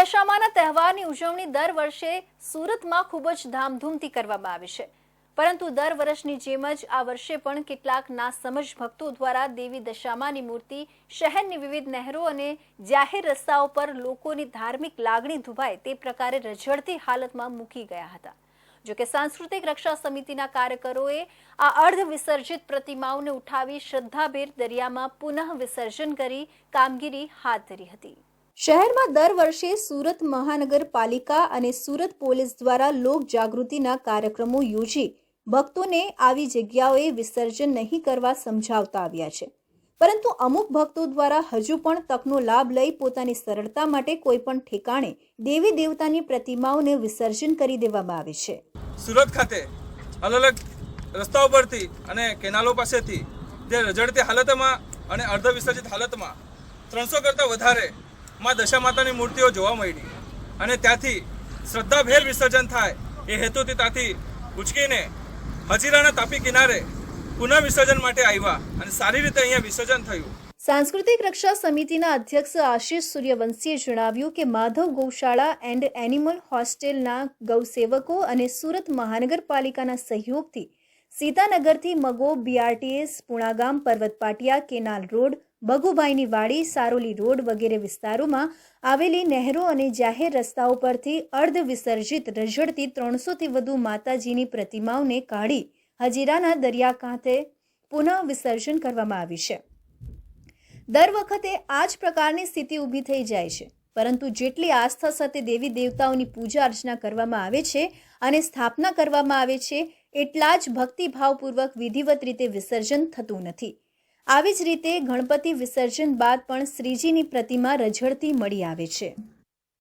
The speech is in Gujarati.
દશામાના તહેવારની ઉજવણી દર વર્ષે સુરતમાં ખૂબ જ ધામધૂમથી કરવામાં આવે છે. પરંતુ દર વર્ષની જેમ જ આ વર્ષે પણ કેટલાક નાસમજ ભક્તો દ્વારા દેવી દશામાની મૂર્તિ, શહેરની વિવિધ નહેરો અને જાહેર રસ્તાઓ પર લોકોની ધાર્મિક લાગણી ધુભાય તે પ્રકારે રઝળતી હાલતમાં મૂકી ગયા હતા. જોકે સાંસ્કૃતિક રક્ષા સમિતિના કાર્યકરોએ આ અર્ધ વિસર્જિત પ્રતિમાઓને ઉઠાવી શ્રદ્ધાભેર દરિયામાં પુનઃ વિસર્જન કરી કામગીરી હાથ ધરી હતી. શહેરમાં દર વર્ષે સુરત મહાનગરપાલિકા અને સુરત પોલીસ દ્વારા લોક જાગૃતિના કાર્યક્રમો યોજી ભક્તોને આવી જગ્યાઓએ વિસર્જન નહીં કરવા સમજાવતા આવ્યા છે. પરંતુ અમુક ભક્તો દ્વારા હજુ પણ તકનો લાભ લઈ પોતાની સરળતા માટે કોઈ પણ ઠેકાણે દેવી દેવતાની પ્રતિમાઓને વિસર્જન કરી દેવામાં આવે છે. સુરત ખાતે અલગ અલગ રસ્તાઓ પરથી અને કેનાલો પાસેથી જે રજડતી હાલતમાં અને અર્ધ વિસર્જિત હાલતમાં ત્રણસો કરતાં વધારે માં દશા માતાની મૂર્તિઓ જોવા મળી. અને ત્યાંથી શ્રદ્ધાભેર વિસર્જન થાય એ હેતુથી ત્યાંથી ઉચકીને હજીરાના તાપી કિનારે પુનઃ વિસર્જન માટે આવ્યા અને સારી રીતે અહીંયા વિસર્જન થયું. સાંસ્કૃતિક રક્ષા સમિતિના અધ્યક્ષ આશિષ સૂર્યવંશીએ જણાવ્યું કે માધવ ગૌશાળા એન્ડ એનિમલ હોસ્ટેલના ગૌસેવકો અને સુરત મહાનગરપાલિકાના સહયોગથી સીતાનગરથી મગો B R T S Punagam Parvatpatiya canal road બગુભાઈની વાડી સારોલી રોડ વગેરે વિસ્તારોમાં આવેલી નહેરો અને જાહેર રસ્તાઓ પરથી અર્ધ વિસર્જિત રઝળતી ત્રણસોથી વધુ માતાજીની પ્રતિમાઓને કાઢી હજીરાના દરિયાકાંઠે પુનઃ વિસર્જન કરવામાં આવ્યું છે. દર વખતે આ જ પ્રકારની સ્થિતિ ઊભી થઈ જાય છે, પરંતુ જેટલી આસ્થા સાથે દેવી દેવતાઓની પૂજા અર્ચના કરવામાં આવે છે અને સ્થાપના કરવામાં આવે છે, એટલા જ ભક્તિભાવપૂર્વક વિધિવત રીતે વિસર્જન થતું નથી. આવી જ રીતે ગણપતિ વિસર્જન બાદ પણ શ્રીજીની પ્રતિમા રઝળતી મળી આવે છે.